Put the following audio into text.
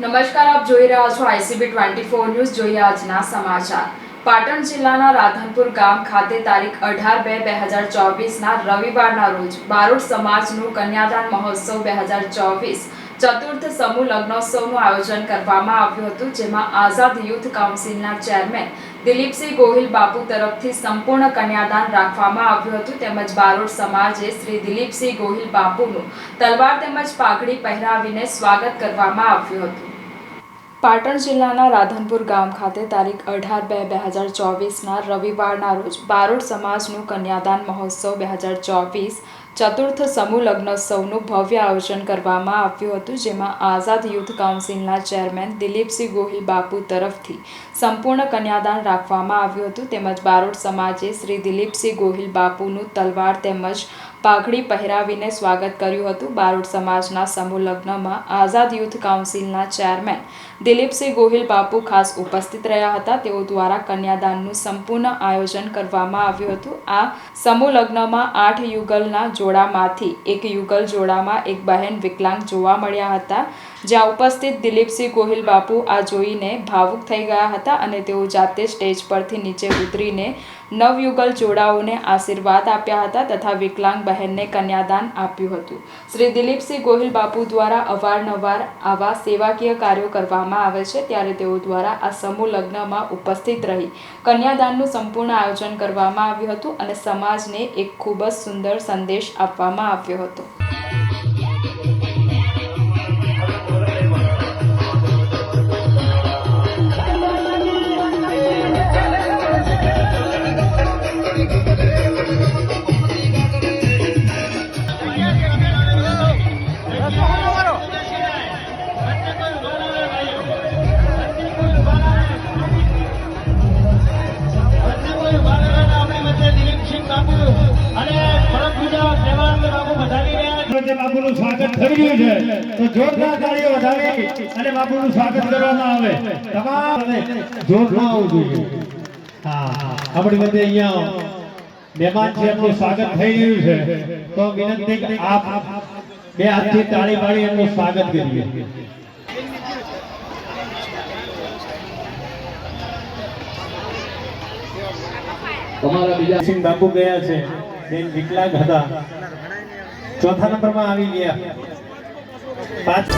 નમસ્કાર, આપ જોઈ રહ્યા છો આઈસીબી ટ્વેન્ટી ફોર ન્યૂઝ. જોઈએ આજના સમાચાર. પાટણ જિલ્લાના રાધનપુર ગામ ખાતે તારીખ અઢાર બે બે હજાર ચોવીસના રવિવારના રોજ બારોટ સમાજનું કન્યાદાન મહોત્સવ બે હજાર ચોવીસ ચતુર્થ સમૂહ લગ્નોત્સવનું આયોજન કરવામાં આવ્યું હતું, જેમાં આઝાદ યુથ કાઉન્સિલના ચેરમેન દિલીપસિંહ ગોહિલ બાપુ તરફથી સંપૂર્ણ કન્યાદાન રાખવામાં આવ્યું હતું, તેમજ બારોટ સમાજે શ્રી દિલીપસિંહ ગોહિલ બાપુનું તલવાર તેમજ પાઘડી પહેરાવીને સ્વાગત કરવામાં આવ્યું હતું. પાટણ જિલ્લાના રાધનપુર ગામ ખાતે તારીખ અઢાર બે બે હજાર ચોવીસના રવિવારના રોજ બારોટ સમાજનું કન્યાદાન મહોત્સવ બે હજાર ચોવીસ ચતુર્થ સમૂહ લગ્નોત્સવનું ભવ્ય આયોજન કરવામાં આવ્યું હતું, જેમાં આઝાદ યુથ કાઉન્સિલના ચેરમેન દિલીપસિંહ ગોહિલ બાપુ તરફથી સંપૂર્ણ કન્યાદાન રાખવામાં આવ્યું હતું. તેમજ બારોટ સમાજે શ્રી દિલીપસિંહ ગોહિલ બાપુનું તલવાર તેમજ પાઘડી પહેરાવીને સ્વાગત કર્યું હતું. બારોટ સમાજના સમૂહ લગ્નમાં આઝાદ યુથ કાઉન્સિલના ચેરમેન દિલીપસિંહ ગોહિલ બાપુ ખાસ ઉપસ્થિત રહ્યા હતા. તેઓ દ્વારા કન્યાદાનનું સંપૂર્ણ આયોજન કરવામાં આવ્યું હતું. આ સમૂહ લગ્નમાં આઠ યુગલના જોડામાંથી એક યુગલ જોડામાં એક બહેન વિકલાંગ જોવા મળ્યા હતા, જ્યાં ઉપસ્થિત દિલીપસિંહ ગોહિલ બાપુ આ જોઈને ભાવુક થઈ ગયા હતા અને તેઓ જાતે સ્ટેજ પરથી નીચે ઉતરીને નવયુગલ જોડાઓને આશીર્વાદ આપ્યા હતા તથા વિકલાંગ બહેનને કન્યાદાન આપ્યું હતું. શ્રી દિલીપસિંહ ગોહિલ બાપુ દ્વારા અવારનવાર આવા સેવાકીય કાર્યો કરવામાં આવે છે ત્યારે તેઓ દ્વારા આ સમૂહ લગ્નમાં ઉપસ્થિત રહી કન્યાદાનનું સંપૂર્ણ આયોજન કરવામાં આવ્યું હતું અને સમાજને એક ખૂબ જ સુંદર સંદેશ આપવામાં આવ્યો હતો. વચ્ચે બાપુનું સ્વાગત થઈ રહ્યું છે. તો જોરદાર તાળીઓ વધાવી અને બાપુનું સ્વાગત કરવામાં આવે. તમામ જોરમાં આવવું જોઈએ હા આપણી વચ્ચે અહીંયા મહેમાન છે એમનું સ્વાગત થઈ રહ્યું છે. તો વિનંતી કે આપ બે હાથથી તાળી પાડી એમનું સ્વાગત કરીએ. તમારા બીજા સિંહ બાપુ ગયા છે. બેન વિકલાંગ હતા. ચોથા નંબરમાં આવી ગયા. પાંચ